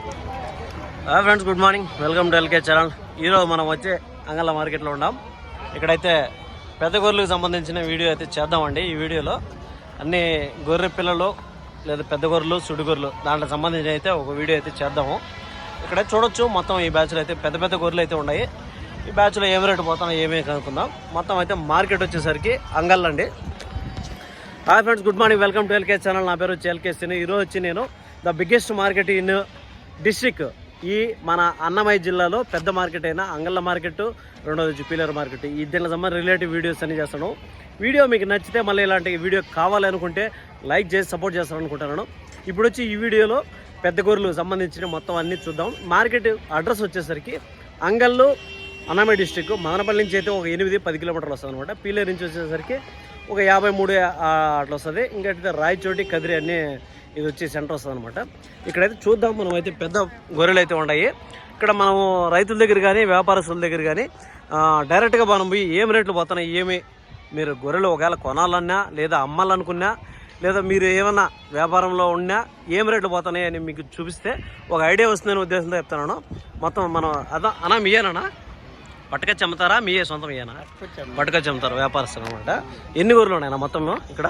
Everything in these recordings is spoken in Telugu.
Hi friends good morning welcome to LK channel ఈరోజు మనం వచ్చే అంగళ్ళ మార్కెట్లో ఉన్నాం. ఇక్కడైతే పెద్ద గొర్రెలకు సంబంధించిన వీడియో అయితే చేద్దామండి. ఈ వీడియోలో అన్ని గొర్రె పిల్లలు లేదా పెద్ద గొర్రెలు సుడి గొర్రెలు దాంట్లో సంబంధించి అయితే ఒక వీడియో అయితే చేద్దాము. ఇక్కడ చూడొచ్చు మొత్తం ఈ బ్యాచ్లో అయితే పెద్ద పెద్ద గొర్రెలు అయితే ఉన్నాయి. ఈ బ్యాచ్లో ఏమి రేటు పోతానో ఏమేమి కనుక్కుందాం. మొత్తం అయితే మార్కెట్ వచ్చేసరికి అంగళ్ళండి hi friends good morning welcome to LK channel నా పేరు వచ్చి ఎల్కే సిని ఈరోజు వచ్చి నేను the biggest market in district ఈ మన అన్నమయ్య జిల్లాలో పెద్ద మార్కెట్ అయిన అంగళ్ళ మార్కెట్ రెండోది వచ్చి పీలర్ మార్కెట్ ఈ దీనికి సంబంధించిన రిలేటివ్ వీడియోస్ అన్ని చేస్తాను. వీడియో మీకు నచ్చితే మళ్ళీ ఇలాంటి వీడియో కావాలనుకుంటే లైక్ చేసి సపోర్ట్ చేస్తారనుకుంటున్నాను. ఇప్పుడు వచ్చి ఈ వీడియోలో పెద్ద గొర్రెలు సంబంధించిన మొత్తం అన్ని చూద్దాం. మార్కెట్ అడ్రస్ వచ్చేసరికి అంగళ్ళు అన్నమయ్య డిస్టిక్ మదనపల్లి నుంచి అయితే ఒక ఎనిమిది పది కిలోమీటర్లు వస్తుంది అనమాట పీలేరు నుంచి వచ్చేసరికి ఒక యాభై మూడు అట్లా వస్తుంది. ఇంకా రాయచోటి కదిరి అన్ని ఇది వచ్చి సెంటర్ వస్తుంది అనమాట ఇక్కడైతే చూద్దాం మనం అయితే పెద్ద గొర్రెలు అయితే ఉన్నాయి. ఇక్కడ మనము రైతుల దగ్గర కానీ వ్యాపారస్తుల దగ్గర కానీ డైరెక్ట్గా మనం పోయి ఏం రేట్లు పోతున్నాయి ఏమి? మీరు గొర్రెలు ఒకవేళ కొనాలన్నా లేదా అమ్మాలనుకున్నా లేదా మీరు ఏమన్నా వ్యాపారంలో ఉన్నా ఏం రేట్లు పోతున్నాయి అని మీకు చూపిస్తే ఒక ఐడియా వస్తుందని ఉద్దేశంతో చెప్తున్నాను. మొత్తం మనం అదా అన్నా మీయేనా పట్టుకొచ్చి అమ్ముతారా మీయే సొంతం ఇయ్యనా పట్టుకొచ్చి అమ్ముతారు వ్యాపారస్తులు అనమాట ఎన్ని గొర్రెలు ఉన్నాయన్నా మొత్తం ఇక్కడ?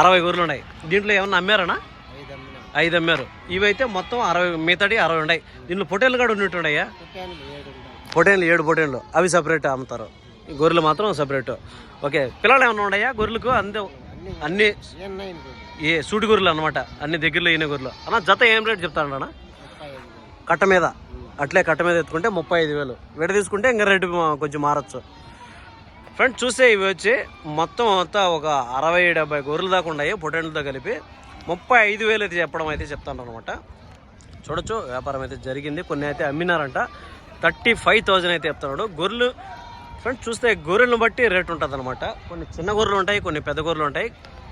అరవై గొర్రెలు ఉన్నాయి. దీంట్లో ఏమన్నా అమ్మారనా? ఐదు అమ్మారు. ఇవైతే మొత్తం అరవై మిగతాడి అరవై ఉన్నాయి. దీంట్లో పొటేలు కూడా ఉన్నట్టున్నాయా పొటేన్లు ఏడు పొటేన్లు అవి సపరేట్ అమ్ముతారు. గొర్రెలు మాత్రం సపరేట్. ఓకే పిల్లలు ఏమన్నా ఉన్నాయా గొర్రెలకు? అందే అన్ని ఏ సూటి గొర్రెలు అనమాట అన్ని దగ్గరలో ఈయన గొర్రెలు. అన్న జత ఏం రేట్ చెప్తాడన్నా కట్ట మీద. అట్లే కట్ట మీద ఎత్తుకుంటే ముప్పై ఐదు వేలు. విడ తీసుకుంటే ఇంకా రేటు కొంచెం మారచ్చు. ఫ్రెండ్స్ చూస్తే ఇవి వచ్చి మొత్తం అంతా ఒక అరవై డెబ్బై గొర్రెలు దాకా ఉన్నాయి పొటెంట్లతో కలిపి ముప్పై ఐదు వేలు అయితే చెప్పడం అయితే చెప్తాను అనమాట చూడొచ్చు వ్యాపారం అయితే జరిగింది కొన్ని అయితే అమ్మినారంట. థర్టీ ఫైవ్ థౌజండ్ అయితే చెప్తున్నాడు. గొర్రెలు ఫ్రెండ్స్ చూస్తే గొర్రెలను బట్టి రేట్ ఉంటుంది అనమాట కొన్ని చిన్న గొర్రెలు ఉంటాయి కొన్ని పెద్ద గొర్రెలు ఉంటాయి.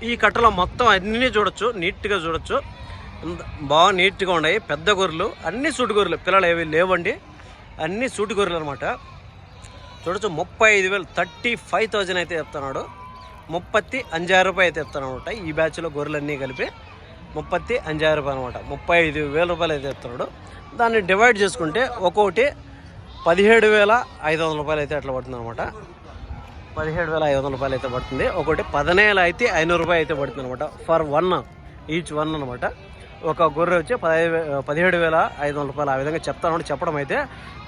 ఈ కట్టలో మొత్తం అన్నీ చూడొచ్చు నీట్గా చూడొచ్చు. బాగా నీట్గా ఉన్నాయి పెద్ద గొర్రెలు అన్ని సూటి గొర్రెలు. పిల్లలు ఏవి లేవండి అన్ని సూటి గొర్రెలు అనమాట చూడొచ్చు ముప్పై ఐదు వేలు థర్టీ ఫైవ్ థౌజండ్ అయితే చెప్తున్నాడు. ముప్పత్తి అంజారు రూపాయలు అయితే చెప్తాను అనమాట ఈ బ్యాచ్లో గొర్రెలన్నీ కలిపి ముప్పత్తి అంజారు రూపాయలు అనమాట. ముప్పై ఐదు వేల రూపాయలు అయితే చెప్తున్నాడు. దాన్ని డివైడ్ చేసుకుంటే ఒక్కొక్కటి పదిహేడు వేల ఐదు వందల రూపాయలు అయితే అట్లా పడుతుంది అనమాట. పదిహేడు వేల ఐదు వందల రూపాయలు అయితే పడుతుంది. ఒకటి పదిహేను అయితే ఐనూరు రూపాయలు అయితే పడుతుంది అనమాట. ఫర్ వన్ ఈచ్ వన్ అనమాట. ఒక గొర్రె వచ్చి పదహైదు పదిహేడు వేల ఐదు వందల రూపాయలు ఆ విధంగా చెప్తాను చెప్పడం అయితే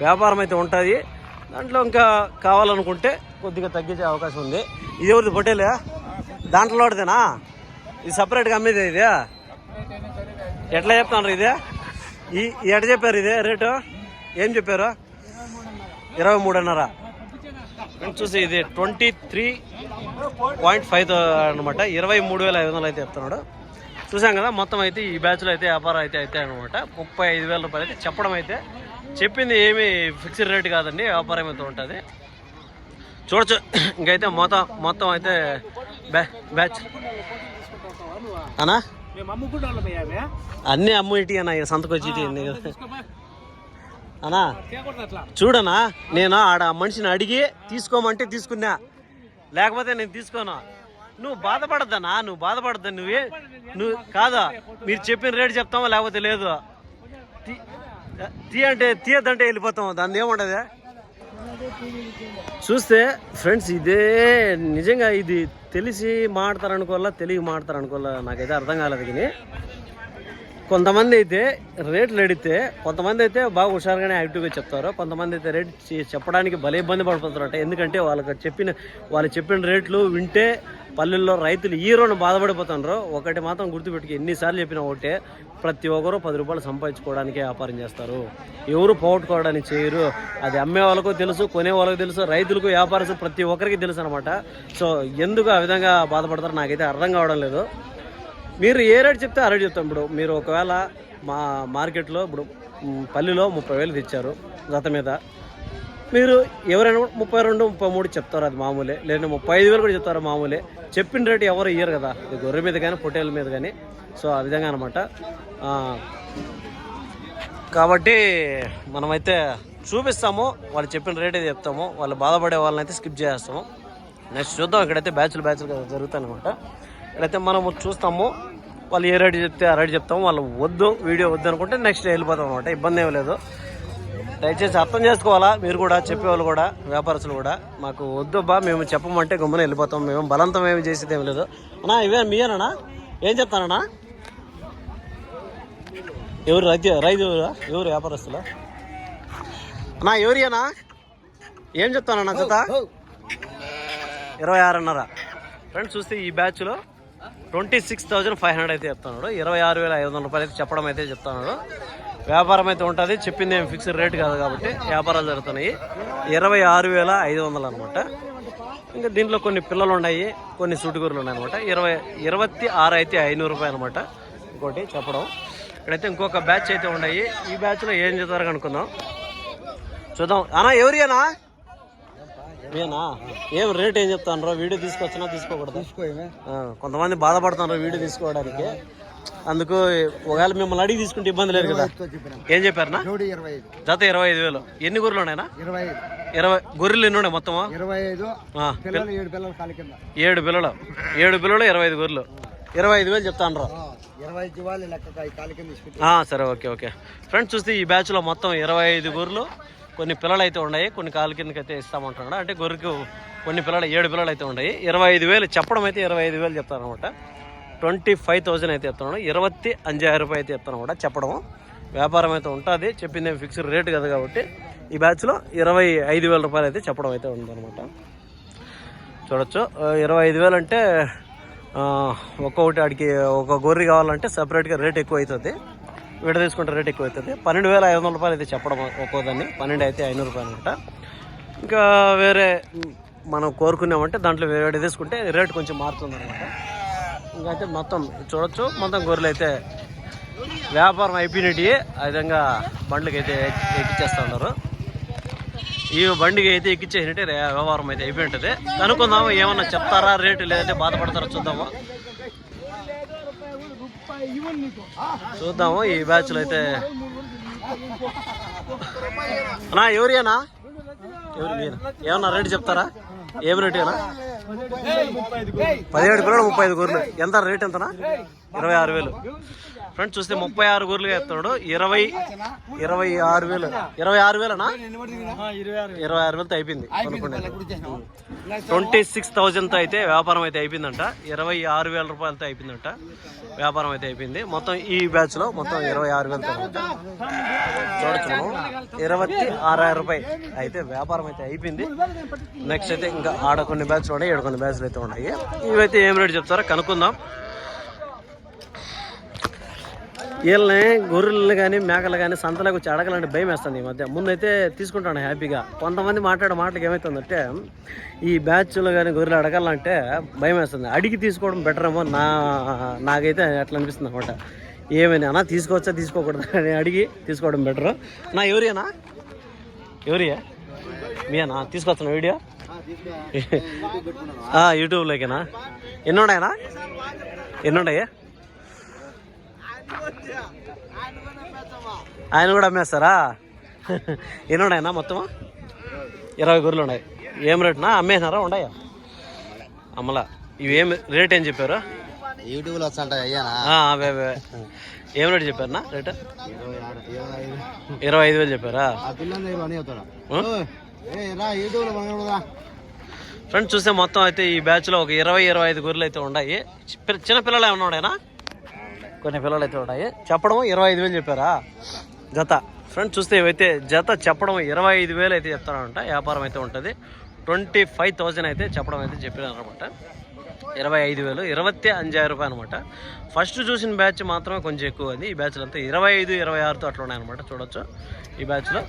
వ్యాపారం అయితే ఉంటుంది. దాంట్లో ఇంకా కావాలనుకుంటే కొద్దిగా తగ్గించే అవకాశం ఉంది. ఇది ఎవరిది? పొట్టేలే దాంట్లో వాడిదేనా ఇది సపరేట్గా అమ్మేదే ఇది? ఎట్లా చెప్తాను ఇదే? ఈ ఎట చెప్పారు ఇదే రేటు? ఏం చెప్పారు? ఇరవై మూడున్నర. చూసి ఇది ట్వంటీ త్రీ పాయింట్ ఫైవ్ అనమాట ఇరవై మూడు వేల ఐదు వందలు అయితే చెప్తున్నాడు. చూసాం కదా మొత్తం అయితే ఈ బ్యాచ్లో అయితే వ్యాపారం అయితే అయితే అనమాట ముప్పై ఐదు వేల రూపాయలు అయితే చెప్పడం అయితే చెప్పింది ఏమీ ఫిక్స్డ్ రేట్ కాదండి వ్యాపారం అయితే ఉంటుంది. చూడొచ్చు ఇంకైతే మొత్తం మొత్తం అయితే బ్యా బ్యాచ్. అనా అన్నీ అమ్ము ఇటీ అన్న అన్నీ? కదా అనా చూడనా నేను ఆడ మనిషిని అడిగి తీసుకోమంటే తీసుకున్నా. లేకపోతే నేను తీసుకోను. నువ్వు బాధపడద్దనా నువ్వు బాధపడద్దా నువ్వే నువ్వు కాదా? మీరు చెప్పిన రేటు చెప్తామో లేకపోతే లేదు? తీ- అంటే తీయద్దంటే వెళ్ళిపోతాం. దాన్ని ఏముండదు. చూస్తే ఫ్రెండ్స్ ఇదే నిజంగా ఇది తెలిసి మాడతారనుకోవాలా తెలియ మాడతారనుకోవాలా నాకైతే అర్థం కాలేదు కానీ కొంతమంది అయితే రేట్లు అడిగితే కొంతమంది అయితే బాగా హుషారుగానే యాక్టివ్గా చెప్తారు. కొంతమంది అయితే రేట్ చెప్పడానికి భలే ఇబ్బంది పడిపోతారట. ఎందుకంటే వాళ్ళకి చెప్పిన వాళ్ళు చెప్పిన రేట్లు వింటే పల్లెల్లో రైతులు ఈ రోజు బాధపడిపోతున్నారు ఒకటి మాత్రం గుర్తుపెట్టుకు ఎన్నిసార్లు చెప్పినా ఒకటే ప్రతి ఒక్కరు పది రూపాయలు సంపాదించుకోవడానికి వ్యాపారం చేస్తారు. ఎవరు పోగొట్టుకోవడానికి చేయరు. అది అమ్మే వాళ్ళకు తెలుసు కొనే వాళ్ళకు తెలుసు రైతులకు వ్యాపారస్తు ప్రతి ఒక్కరికి తెలుసు అనమాట సో ఎందుకు ఆ విధంగా బాధపడతారో నాకైతే అర్థం కావడం లేదు. మీరు ఏ రేట్ చెప్తే ఆ రేట్ చెప్తాం. ఇప్పుడు మీరు ఒకవేళ మా మార్కెట్లో ఇప్పుడు పల్లెలో ముప్పై వేలు తెచ్చారు జత మీద. మీరు ఎవరైనా ముప్పై రెండు ముప్పై మూడు చెప్తారు అది మామూలే. లేదా ముప్పై ఐదు వేలు కూడా చెప్తారు మామూలే. చెప్పిన రేటు ఎవరు ఇయ్యరు కదా. ఇది గొర్రె మీద కానీ పొట్టేల మీద కానీ సో ఆ విధంగా అనమాట కాబట్టి మనమైతే చూపిస్తాము వాళ్ళు చెప్పిన రేట్ అయితే చెప్తాము. వాళ్ళు బాధపడే వాళ్ళని అయితే స్కిప్ చేస్తాము. నెక్స్ట్ చూద్దాం ఇక్కడైతే బ్యాచ్లు బ్యాచ్లు జరుగుతాయనమాట ఇక్కడైతే మనము చూస్తాము. వాళ్ళు ఏ రేటు చెప్తే ఆ రేటు చెప్తాము. వాళ్ళు వద్దు వీడియో వద్దు అనుకుంటే నెక్స్ట్ వెళ్ళిపోతాం అనమాట ఇబ్బంది ఏం లేదు. దయచేసి అర్థం చేసుకోవాలా? మీరు కూడా చెప్పేవాళ్ళు కూడా వ్యాపారస్తులు కూడా. మాకు వద్దు బా మేము చెప్పమంటే గమ్మున వెళ్ళిపోతాం. మేము బలంతం ఏమి చేసేది ఏమి లేదు. అన్నా ఇవే మీయేనా ఏం చెప్తానన్నా? ఎవరు రైతు రైతు ఎవరా? ఎవరు వ్యాపారస్తులు? అన్నా ఎవరియనా ఏం చెప్తానన్నా జత ఇరవై ఆరున్నర. ఫ్రెండ్స్ చూస్తే ఈ బ్యాచ్లో twenty six thousand five hundred అయితే చెప్తున్నాడు. ఇరవై ఆరు వేల ఐదు వందల రూపాయలు అయితే చెప్పడం అయితే చెప్తున్నాడు. వ్యాపారం అయితే ఉంటుంది. చెప్పింది ఏం ఫిక్స్డ్ రేట్ కాదు కాబట్టి వ్యాపారాలు జరుగుతున్నాయి. ఇరవై ఆరు వేల ఐదు వందలు అనమాట ఇంకా దీంట్లో కొన్ని పిల్లలు ఉన్నాయి కొన్ని సూటిగూరలు ఉన్నాయి అనమాట ఇరవై ఇరవై ఆరు అయితే ఐనూరు రూపాయలు అనమాట ఇంకోటి చెప్పడం. ఇక్కడైతే ఇంకొక బ్యాచ్ అయితే ఉన్నాయి. ఈ బ్యాచ్లో ఏం చేస్తారు అనుకుందాం చూద్దాం. అన్నా ఎవరియనా మీనా ఏం రేట్ ఏం చెప్తాను వీడియో తీసుకొచ్చినా తీసుకోకూడదు? కొంతమంది బాధపడుతున్నారు వీడియో తీసుకోవడానికి. అందుకు ఒకవేళ మిమ్మల్ని అడిగి తీసుకుంటే ఇబ్బంది లేదు కదా. ఏం చెప్పారనా? ఐదు. జత ఇరవై ఐదు వేలు. ఎన్ని గొర్రెలు ఉన్నాయనా ఇరవై గొర్రెలు ఎన్ని ఉన్నాయి మొత్తము? పిల్లలు ఏడు పిల్లలు ఏడు పిల్లలు. ఇరవై ఐదు గొర్రెలు. ఇరవై ఐదు వేలు చెప్తాను సరే ఓకే ఓకే. ఫ్రెండ్స్ చూస్తే ఈ బ్యాచ్లో మొత్తం ఇరవై ఐదు గొర్రెలు కొన్ని పిల్లలు అయితే ఉన్నాయి కొన్ని కాలు కిందకి అయితే ఇస్తామంటున్నాడు. అంటే గొర్రెకు కొన్ని పిల్లలు ఏడు పిల్లలు అయితే ఉన్నాయి. ఇరవై ఐదు వేలు చెప్పడం అయితే ఇరవై ఐదు వేలు చెప్తారు అనమాట ట్వంటీ ఫైవ్ థౌజండ్ అయితే చెప్తున్నాడు ఇరవై అంజాయిరం రూపాయలు అయితే చెప్తాను కూడా చెప్పడం. వ్యాపారం అయితే ఉంటుంది. చెప్పింది ఫిక్స్డ్ రేట్ కదా కాబట్టి. ఈ బ్యాచ్లో ఇరవై ఐదు వేల రూపాయలు అయితే చెప్పడం అయితే ఉందన్నమాట. చూడొచ్చు. ఇరవై ఐదు వేలు అంటే ఒక్కొక్కటి ఆడికి ఒక గొర్రె కావాలంటే సపరేట్గా రేట్ ఎక్కువ అవుతుంది విడ తీసుకుంటే రేట్ ఎక్కువ అవుతుంది పన్నెండు వేల ఐదు వందల రూపాయలు అయితే చెప్పడం ఒక్కోదాన్ని. పన్నెండు అయితే ఐనూరు రూపాయలు అనమాట ఇంకా వేరే మనం కోరుకున్నామంటే దాంట్లో వేరే తీసుకుంటే రేట్ కొంచెం మారుతుంది అనమాట ఇంకైతే మొత్తం చూడొచ్చు. మొత్తం గొర్రెలు అయితే వ్యాపారం అయిపోయినట్టు ఆ విధంగా బండ్లకి అయితే ఎక్కిచ్చేస్తూ ఉన్నారు. ఈ బండికి అయితే ఎక్కిచ్చేసినట్టే వ్యాపారం వ్యవహారం అయితే అయిపోయి ఉంటుంది కనుక్కుందాము ఏమన్నా చెప్తారా రేటు లేదంటే బాధపడతారా చూద్దాము. చూద్దాము ఈ బ్యాచ్లో అయితే. అన్నా ఎవరియనా ఎవరు ఏమన్నా రేటు చెప్తారా? ఏం రేటు ఏనా పదిహేడు పిల్లలు ముప్పై ఐదు గొర్రెలు. ఎంత రేట్ ఎంతనా? ఇరవై ఆరు వేలు. ఫ్రెండ్స్ చూస్తే ముప్పై ఆరు గొర్రెలు ఎత్తున్నాడు ఇరవై ఇరవై ఆరు వేలు. ఇరవై ఆరు వేలనా? ఇరవై ఆరు వేలతో అయిపోయింది. ట్వంటీ సిక్స్ థౌజండ్తో అయితే వ్యాపారం అయితే అయిపోయిందంట. ఇరవై ఆరు వేల రూపాయలతో అయిపోయిందంట. వ్యాపారం అయితే అయిపోయింది. మొత్తం ఈ బ్యాచ్లో మొత్తం ఇరవై ఆరు వేలతో చూడచ్చు చూడొచ్చు మనం ఇరవై ఆరు రూపాయలు అయితే వ్యాపారం అయితే అయిపోయింది. నెక్స్ట్ అయితే ఇంకా ఆడ కొన్ని బ్యాచ్లు ఉన్నాయి ఇక్కడ కొన్ని బ్యాచ్లు అయితే ఉన్నాయి. ఇవైతే ఏం రేటు చెప్తారో కనుక్కుందాం. వీళ్ళని గొర్రెలు కానీ మేకలు కానీ సంతలకు వచ్చి అడగాలంటే భయం వేస్తుంది ఈ మధ్య. ముందైతే తీసుకుంటాను హ్యాపీగా. కొంతమంది మాట్లాడే మాటలకు ఏమవుతుందంటే ఈ బ్యాచ్లో కానీ గొర్రెలు అడగాలంటే భయం వేస్తుంది. అడిగి తీసుకోవడం బెటర్ ఏమో నా నాకైతే అట్లా అనిపిస్తుంది అనమాట ఏమైనా అన్నా తీసుకోవచ్చా తీసుకోకూడదు అని అడిగి తీసుకోవడం బెటర్ నా ఎవరియనా? ఎవరియా? మీనా తీసుకొస్తున్నా వీడియో? యూట్యూబ్లోకేనా? ఎన్ని ఉన్నాయనా ఎన్ని ఉన్నాయా ఆయన కూడా అమ్మేస్తారా? ఎన్ని ఉన్నాయన్నా మొత్తం ఇరవై గొర్రెలు ఉన్నాయి. ఏం రేటునా? అమ్మేసినారా? ఉన్నాయా అమ్మలా. ఇవి ఏం రేట్ ఏం చెప్పారు? యూట్యూబ్లో వస్తాంట అయ్యానా? ఆ, అవే అవే. ఏం రేటు చెప్పారన్నా రేటు? ఇరవై ఐదు వేలు చెప్పారా? ఫ్రెండ్స్ చూస్తే మొత్తం అయితే ఈ బ్యాచ్లో ఒక ఇరవై ఇరవై ఐదు గొర్రెలు అయితే ఉన్నాయి. చి- చిన్న పిల్లలు ఏమన్నా ఉన్నాయనా? కొన్ని పిల్లలు అయితే ఉన్నాయి. చెప్పడం ఇరవై ఐదు వేలు చెప్పారా? జత. ఫ్రెండ్స్ చూస్తే ఇవైతే జత చెప్పడం ఇరవై ఐదు వేలు అయితే చెప్తారంట. వ్యాపారం అయితే ఉంటుంది. ట్వంటీ ఫైవ్ థౌజండ్ అయితే చెప్పడం అయితే చెప్పారనమాట ఇరవై ఐదు వేలు ఇరవై అంజాయిరం రూపాయలు అనమాట. ఫస్ట్ చూసిన బ్యాచ్ మాత్రమే కొంచెం ఎక్కువ అది ఈ బ్యాచ్లో అంతా ఇరవై ఐదు ఇరవై ఆరుతో అట్లా ఉన్నాయన్నమాట. చూడొచ్చు. ఈ బ్యాచ్లో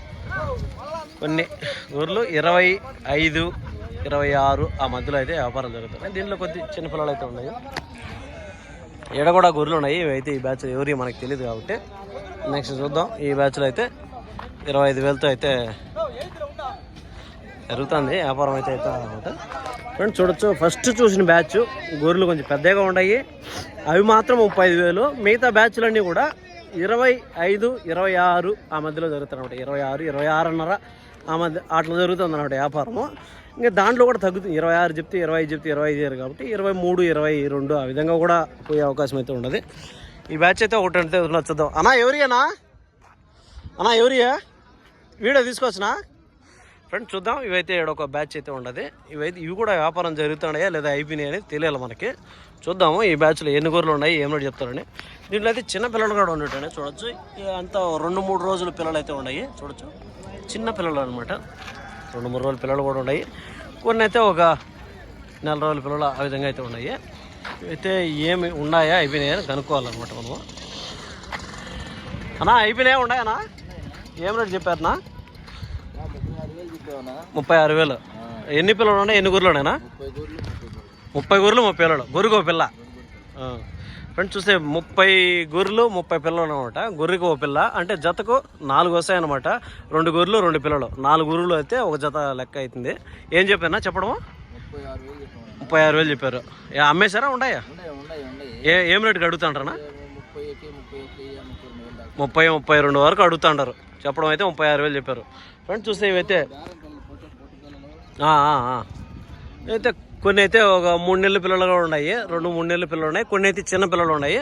కొన్ని గొర్రెలు ఇరవై ఐదు ఇరవై ఆరు ఆ మధ్యలో అయితే వ్యాపారం జరుగుతుంది. దీంట్లో కొద్ది చిన్న పిల్లలు అయితే ఉన్నాయి. ఈడ కూడా గొర్రెలు ఉన్నాయి. ఇవైతే ఈ బ్యాచ్ ఎవరి మనకు తెలియదు కాబట్టి నెక్స్ట్ చూద్దాం. ఈ బ్యాచ్లో అయితే ఇరవై ఐదు వేలతో అయితే జరుగుతుంది. వ్యాపారం అయితే అవుతుంది అనమాట ఫ్రెండ్స్ చూడొచ్చు. ఫస్ట్ చూసిన బ్యాచ్ గొర్రెలు కొంచెం పెద్దగా ఉన్నాయి. అవి మాత్రం ముప్పై ఐదు వేలు. మిగతా బ్యాచ్లన్నీ కూడా ఇరవై ఐదు ఇరవై ఆరు ఆ మధ్యలో జరుగుతుంది అనమాట ఇరవై ఆరు ఇరవై ఆరున్నర ఆ మధ్య అట్లా జరుగుతుంది అనమాట వ్యాపారము. ఇంకా దాంట్లో కూడా తగ్గుతుంది. ఇరవై ఆరు చెప్తే ఇరవై ఐదు చెప్తే ఇరవై ఐదు కాబట్టి ఇరవై మూడు ఇరవై రెండు ఆ విధంగా కూడా పోయే అవకాశం అయితే ఉండదు ఈ బ్యాచ్ అయితే ఒకటి అంటే నచ్చుద్దాం. అన్నా ఎవరియానా అన్నా? ఎవరియా వీడియో తీసుకొచ్చినా? ఫ్రెండ్స్ చూద్దాం. ఇవైతే ఈడ ఒక బ్యాచ్ అయితే ఉండదు ఇవైతే ఇవి కూడా వ్యాపారం జరుగుతున్నాయా లేదా అయిపోయినాయి అనేది తెలియాలి మనకి. చూద్దాము ఈ బ్యాచ్లో ఎన్ని గొర్రెలు ఉన్నాయి ఏమిటి చెప్తారని. దీంట్లో అయితే చిన్న పిల్లలు కూడా ఉండేటండి చూడొచ్చు. ఇక అంతా రెండు మూడు రోజులు పిల్లలు అయితే ఉన్నాయి. చూడొచ్చు. చిన్న పిల్లలు అనమాట రెండు మూడు రోజుల పిల్లలు కూడా ఉన్నాయి. కొన్ని అయితే ఒక నెల రోజుల పిల్లలు ఆ విధంగా అయితే ఉన్నాయి. అయితే ఏమి ఉన్నాయా? అయిపోయినాయా అని కనుక్కోవాలన్నమాట మనము. అన్నా అయిపోయినాయా? ఉన్నాయన్నా ఏం రేటు చెప్పారనా ముప్పై ఆరు వేలు. ఎన్ని పిల్లలు ఉన్నాయి? ఎన్ని గొర్రెలు ఉన్నాయనా ముప్పై గొర్రెలు ముప్పై పిల్లలు గొర్రెకు పిల్ల. ఫ్రెండ్స్ చూస్తే ముప్పై గొర్రెలు ముప్పై పిల్లలు అనమాట గొర్రెకు ఒక పిల్ల అంటే జతకు నాలుగు వస్తాయి అనమాట రెండు గొర్రెలు రెండు పిల్లలు. నాలుగు గొర్రెలు అయితే ఒక జత లెక్క అవుతుంది ఏం చెప్పానా చెప్పడము? ముప్పై ఆరు వేలు చెప్పారు. అమ్మేశారా ఉన్నాయా ఏ ఏం రేటుకి అడుగుతాంటారనా ముప్పై ముప్పై రెండు వరకు అడుగుతాంటారు చెప్పడం అయితే ముప్పై ఆరు వేలు చెప్పారు. ఫ్రెండ్స్ చూస్తే ఇవైతే అయితే కొన్ని అయితే ఒక మూడు నెలల పిల్లలు కూడా ఉన్నాయి. రెండు మూడు నెలల పిల్లలు ఉన్నాయి. కొన్ని అయితే చిన్న పిల్లలు ఉన్నాయి.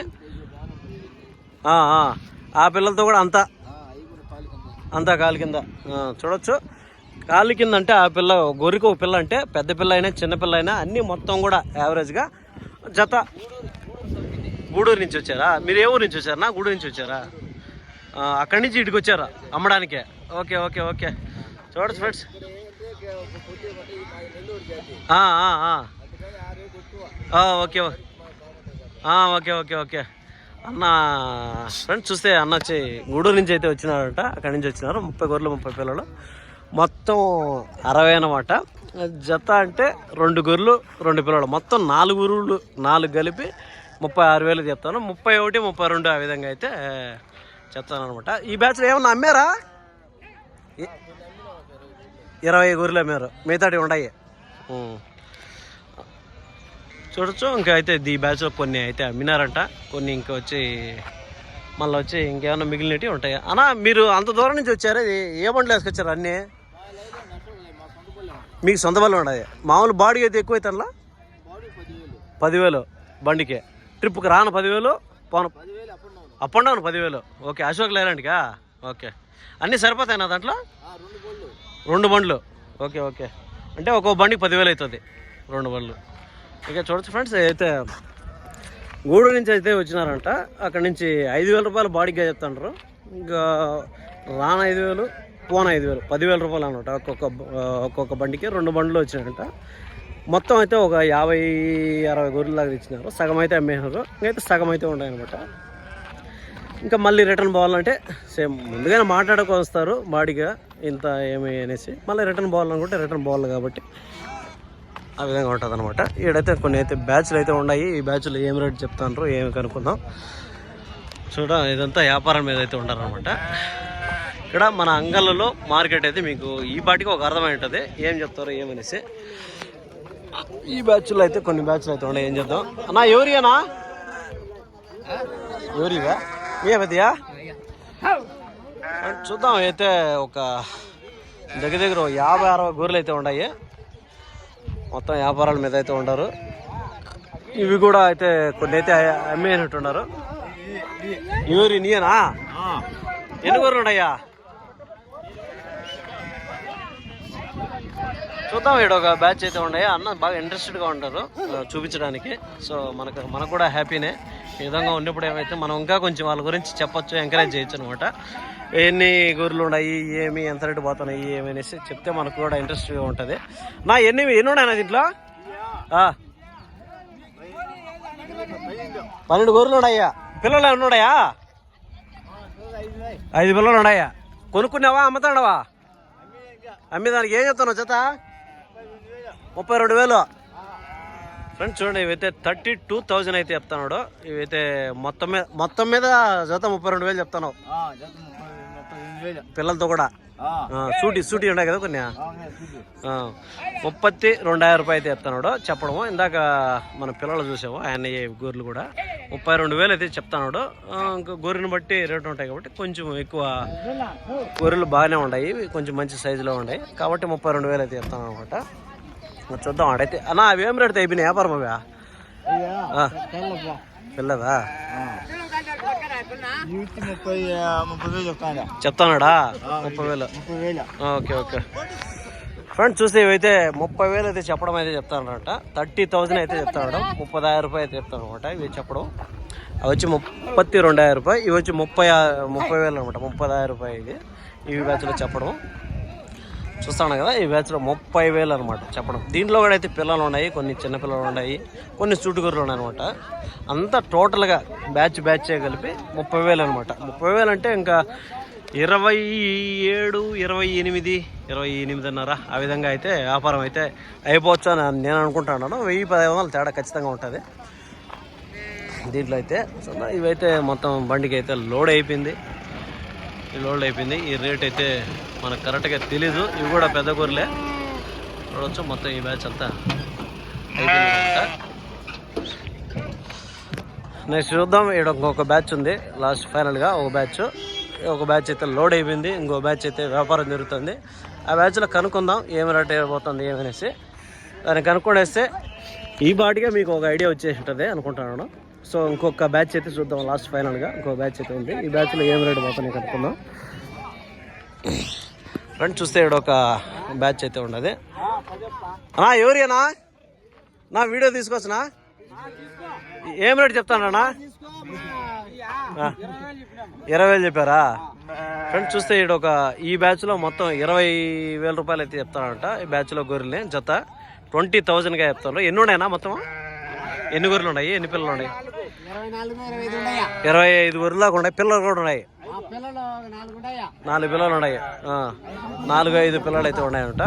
ఆ, పిల్లలతో కూడా అంతా అంతా కాలు కింద. చూడొచ్చు. కాలు కింద అంటే ఆ పిల్ల గొర్రెకి ఒక పిల్ల అంటే పెద్ద పిల్ల అయినా చిన్న పిల్ల అయినా అన్నీ మొత్తం కూడా యావరేజ్గా జత. గూడూరు నుంచి వచ్చారా? మీరు ఏ ఊరు నుంచి వచ్చారా? గూడూరు నుంచి వచ్చారా? అక్కడి నుంచి ఇటుకు వచ్చారా అమ్మడానికే. Okay okay okay. చూడచ్చు friends. Okay okay okay okay. అన్న ఫ్రెండ్స్ చూస్తే అన్న వచ్చి గూడూరు నుంచి అయితే వచ్చినారంట అక్కడి నుంచి వచ్చినారు. ముప్పై గొర్రెలు ముప్పై పిల్లలు. మొత్తం అరవై అనమాట జత అంటే రెండు గొర్రెలు రెండు పిల్లలు. మొత్తం నాలుగు గొర్రెలు నాలుగు కలిపి ముప్పై ఆరు వేలు చెప్తాను ముప్పై ఒకటి ముప్పై రెండు ఆ విధంగా అయితే చెప్తాను అనమాట ఈ బ్యాచ్లో ఏమన్నా అమ్మారా? ఇరవై గొర్రెలు అమ్మారు. మిగతాటి ఉన్నాయి చూడొచ్చు. ఇంకా అయితే ఈ బ్యాచ్లో కొన్ని అయితే అమ్మినారంట. కొన్ని ఇంకా వచ్చి మళ్ళీ వచ్చి ఇంకేమైనా మిగిలినవి ఉంటాయి. అన్నా మీరు అంత దూరం నుంచి వచ్చారు? ఏ బండ్లు వేసుకొచ్చారు అన్నీ? మీకు సొంత బళ్ళు ఉన్నాయి? మామూలు బాడీ అయితే ఎక్కువ అవుతానులా పదివేలు. బండికి. ట్రిప్కి రాను పదివేలు పోను. అప్ అండ్ డౌన్ పదివేలు. ఓకే అశోక్ లేలాంటికా ఓకే. అన్నీ సరిపోతాయి నా దాంట్లో రెండు బండ్లు. Okay okay. అంటే ఒక్కో బండికి పదివేలు అవుతుంది రెండు బండ్లు. ఇక చూడొచ్చు ఫ్రెండ్స్ అయితే గూడూరు నుంచి అయితే వచ్చినారంట. అక్కడ నుంచి ఐదు వేల రూపాయలు బాడీగా చెప్తాండ్రు ఇంకా రాన ఐదు వేలు పోన ఐదు వేలు పదివేల రూపాయలు అనమాట ఒక్కొక్క ఒక్కొక్క బండికి రెండు బండ్లు వచ్చినాయంట. మొత్తం అయితే ఒక యాభై అరవై గొర్రెలాగా ఇచ్చినారు సగం అయితే అమ్మేసినారు ఇంకైతే సగం అయితే ఉన్నాయన్నమాట. ఇంకా మళ్ళీ రిటర్న్ పోవాలంటే సేమ్ ముందుగానే మాట్లాడుకు వస్తారు బాడీగా. ఇంత ఏమి అనేసి మళ్ళీ రిటర్న్ బాల్ అనుకుంటే రిటర్న్ బాల్ కాబట్టి ఆ విధంగా ఉంటుంది అనమాట ఈడైతే కొన్ని అయితే బ్యాచ్లు అయితే ఉన్నాయి. ఈ బ్యాచ్లు ఏం రేట్ చెప్తాను ఏమి కనుక్కుందాం. చూడ ఇదంతా వ్యాపారం మీద అయితే ఉంటారనమాట ఇక్కడ మన అంగళ్ళలో మార్కెట్ అయితే మీకు ఈ పాటికి ఒక అర్థమై ఉంటుంది. ఏం చెప్తారో ఏమనేసి ఈ బ్యాచ్లో అయితే కొన్ని బ్యాచ్లు అయితే ఉన్నాయి. ఏం చెప్తాం అన్నా ఎవరియానా? ఎవరివా? ఏ పెద్దయా చూద్దాం అయితే ఒక దగ్గర దగ్గర యాభై అరవై గొర్రెలు అయితే ఉన్నాయి. మొత్తం వ్యాపారాల మీద అయితే ఉండరు ఇవి కూడా అయితే కొన్ని అయితే అమ్మేసినట్టు ఉన్నారు ఎవరి నీయనా? ఎన్ని గొర్రెలు ఉన్నాయా? చూద్దాం ఇక్కడ ఒక బ్యాచ్ అయితే ఉన్నాయి? అన్న బాగా ఇంట్రెస్టెడ్గా ఉంటారు చూపించడానికి. సో మనకు మనకు కూడా హ్యాపీనే ఈ విధంగా ఉన్నప్పుడు ఏమైతే మనం ఇంకా కొంచెం వాళ్ళ గురించి చెప్పొచ్చు ఎంకరేజ్ చేయొచ్చు అనమాట ఎన్ని గొర్రెలు ఉన్నాయి ఏమి ఎంత రేటు పోతున్నాయి ఏమి అనేసి చెప్తే మనకు కూడా ఇంట్రెస్ట్గా ఉంటుంది. నా ఎన్ని ఎన్ని ఉన్నాయి నా దీంట్లో? పన్నెండు గొర్రెలు ఉన్నాయా? పిల్లలు ఉన్నాయా? ఐదు పిల్లలు ఉన్నాయా? కొనుక్కున్నావా అమ్ముతాడవా అమ్మేదానికి ఏం చెప్తున్నావు చేత ముప్పై రెండు వేలు. ఫ్రెండ్స్ చూడండి ఇవైతే థర్టీ టూ థౌజండ్ అయితే చెప్తున్నాడు. ఇవైతే మొత్తం మీద మొత్తం మీద జత ముప్పై రెండు వేలు చెప్తాను పిల్లలతో కూడా? సూటి సూటి ఉన్నాయి కదా కొన్ని? ముప్పత్తి రెండాయిరం రూపాయలు అయితే చెప్తున్నాడు చెప్పడము. ఇందాక మన పిల్లలు చూసాము ఆయన గొర్రెలు కూడా. ముప్పై రెండు వేలు అయితే చెప్తున్నాడు ఆ, ఇంకా గొర్రెని బట్టి రేటు ఉంటాయి కాబట్టి కొంచెం ఎక్కువ గొర్రెలు బాగానే ఉన్నాయి. కొంచెం మంచి సైజులో ఉన్నాయి. కాబట్టి ముప్పై రెండు వేలు అయితే చెప్తాను అనమాట. చూద్దాం ఆడైతే. అన్నా అవి ఏం రేటు అయిపోయినాయి? వ్యాపారం అవి పిల్లదా ముప్పై ముప్పై వేలు చెప్తాను చెప్తానాడా ముప్పై వేలు. ముప్పై వేలు. Okay okay. ఫ్రెండ్స్ చూస్తే ఇవైతే ముప్పై వేలు అయితే చెప్పడం అయితే చెప్తానమాట. థర్టీ థౌజండ్ అయితే చెప్తాడు. ముప్పదాయిరం రూపాయలు అయితే చెప్తాను అనమాట ఇవి చెప్పడం. అవి వచ్చి ముప్పత్తి రెండాయిరం రూపాయలు. ఇవి వచ్చి ముప్పై ముప్పై వేలు అనమాట. ముప్పదాయిరం రూపాయలు ఇది. ఇవి బ్యాచ్లో చెప్పడం. చూస్తాను కదా ఈ బ్యాచ్లో ముప్పై వేలు అనమాట చెప్పడం దీంట్లో కూడా అయితే పిల్లలు ఉన్నాయి కొన్ని చిన్నపిల్లలు ఉన్నాయి కొన్ని చుట్టుకూరులు ఉన్నాయి అనమాట అంతా టోటల్గా బ్యాచ్ బ్యాచ్ కలిపి ముప్పై వేలు అనమాట ముప్పై వేలు అంటే ఇంకా ఇరవై ఏడు ఇరవై ఎనిమిది ఇరవై ఎనిమిదిన్నర ఆ విధంగా అయితే వ్యాపారం అయితే అయిపోవచ్చు అని నేను అనుకుంటున్నాను. వెయ్యి పదహైదు వందలు తేడా ఖచ్చితంగా ఉంటుంది. దీంట్లో అయితే ఇవైతే మొత్తం బండికి అయితే లోడ్ అయిపోయింది. లోడ్ అయిపోయింది. ఈ రేట్ అయితే మనకు కరెక్ట్గా తెలీదు. ఇవి కూడా పెద్ద కూరలే చూడవచ్చు మొత్తం ఈ బ్యాచ్ అంతా నెక్స్ట్ చూద్దాం. ఇక్కడ ఇంకొక బ్యాచ్ ఉంది. లాస్ట్ ఫైనల్గా ఒక బ్యాచ్ ఒక బ్యాచ్ అయితే లోడ్ అయిపోయింది. ఇంకో బ్యాచ్ అయితే వ్యాపారం జరుగుతుంది. ఆ బ్యాచ్లో కనుక్కుందాం ఏం రేట్ అయిపోతుంది ఏమనేసి. దాన్ని కనుక్కొనేస్తే ఈ బాటిగా మీకు ఒక ఐడియా వచ్చేసి ఉంటుంది అనుకుంటున్నాను. సో ఇంకొక బ్యాచ్ అయితే చూద్దాం లాస్ట్ ఫైనల్గా ఇంకో బ్యాచ్ అయితే ఉంది. ఈ బ్యాచ్లో ఏం రేటు మొత్తం కనుక్కుందాం. ఫ్రెండ్ చూస్తే ఇక్కడ ఒక బ్యాచ్ అయితే ఉండదు అన్నా ఎవరియనా? నా వీడియో తీసుకొచ్చునా ఏం రేటు చెప్తానన్నా ఇరవై వేలు చెప్పారా? ఫ్రెండ్ చూస్తే ఇక్కడ ఒక ఈ బ్యాచ్లో మొత్తం ఇరవై వేల రూపాయలు అయితే చెప్తానంట. ఈ బ్యాచ్లో గొర్రెల్ని జత. ట్వంటీ థౌజండ్గా చెప్తాను. ఎన్ని ఉన్నాయన్నా మొత్తం ఎన్ని గొర్రెలు ఉన్నాయి? ఎన్ని పిల్లలు ఉన్నాయి? ఇరవై ఇరవై ఐదు ఉన్నాయా? ఇరవై గొర్రెలు దాకా ఉన్నాయి. పిల్లలు కూడా ఉన్నాయి. పిల్లలు నాలుగు ఉన్నాయా? పిల్లలు ఉన్నాయి. ఆ, నాలుగు ఐదు పిల్లలు అయితే ఉన్నాయంట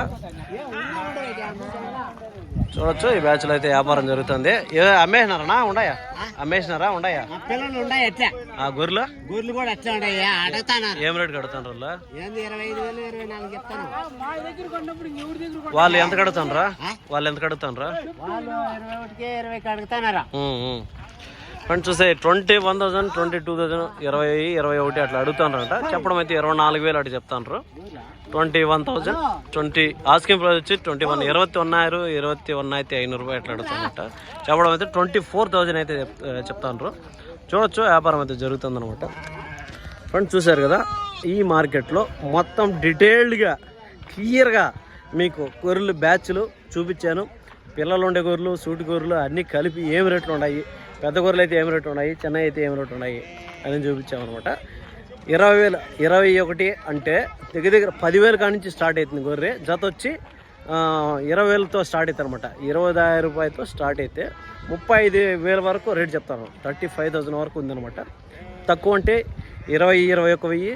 చూడొచ్చు ఈ బ్యాచ్లో అయితే వ్యాపారం జరుగుతుంది. ఏ అమ్మేసినారనా? ఉండయా అమ్మేసినారా? ఉండయా పిల్లలు ఉన్నాయి ఎట్లా ఆ గొర్రెలు? గూర్లు కూడా ఎట్లా ఉన్నాయా. అడుగుతాను ఏం రేట్ కడుతున్నారు వాళ్ళు ఇరవై ఇరవై ఎంత కడుతుండ్రా వాళ్ళు ఎంత కడుతుండ్రా వాళ్ళు ఇరవై ఒకటికి ఇరవైకి అడుగుతానారా ఫ్రెండ్స్ చూసే twenty one thousand twenty two thousand ఇరవై ఇరవై ఒకటి అట్లా అడుగుతానంట చెప్పడం అయితే ఇరవై నాలుగు వేలు అటు చెప్తాండ్రు. Twenty one thousand twenty asking price వచ్చి ట్వంటీ వన్ ఇరవై ఉన్నారు ఇరవై ఒన్న అయితే ఐనూరు రూపాయలు అట్లా అడుగుతానంట చెప్పడం అయితే ట్వంటీ ఫోర్ థౌసండ్ అయితే చెప్తాను చెప్తాండ్రు. చూడొచ్చు వ్యాపారం అయితే జరుగుతుందనమాట ఫ్రెండ్స్ చూశారు కదా ఈ మార్కెట్లో మొత్తం డీటెయిల్డ్గా క్లియర్గా మీకు గొర్రెలు బ్యాచ్లు చూపించాను. పిల్లలు ఉండే గొర్రెలు సూటి గొర్రెలు అన్నీ కలిపి ఏం రేట్లు ఉన్నాయి పెద్ద గొర్రెలు అయితే ఏం రేటు ఉన్నాయి? చిన్న అయితే ఏం రేట్లు ఉన్నాయి? అని చూపించామన్నమాట ఇరవై వేలు ఇరవై ఒకటి అంటే దగ్గర దగ్గర పదివేల కాడి నుంచి స్టార్ట్ అవుతుంది గొర్రె. జత వచ్చి ఇరవై వేలతో స్టార్ట్ అవుతుంది అనమాట ఇరవై ఐదు రూపాయలతో స్టార్ట్ అయితే ముప్పై ఐదు వేల వరకు రేట్ చెప్తాను థర్టీ ఫైవ్ థౌజండ్ వరకు ఉందన్నమాట తక్కువ అంటే ఇరవై ఇరవై ఒక వెయ్యి.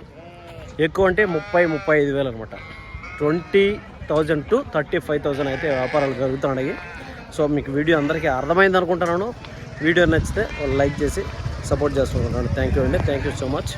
ఎక్కువ అంటే ముప్పై ముప్పై ఐదు వేలు అనమాట twenty thousand to thirty five thousand అయితే వ్యాపారాలు జరుగుతున్నాయి. సో మీకు వీడియో అందరికీ అర్థమైంది అనుకుంటున్నాను. వీడియో నచ్చితే లైక్ చేసి సపోర్ట్ చేస్తున్నాను థ్యాంక్ యూ అండి. Thank you so much.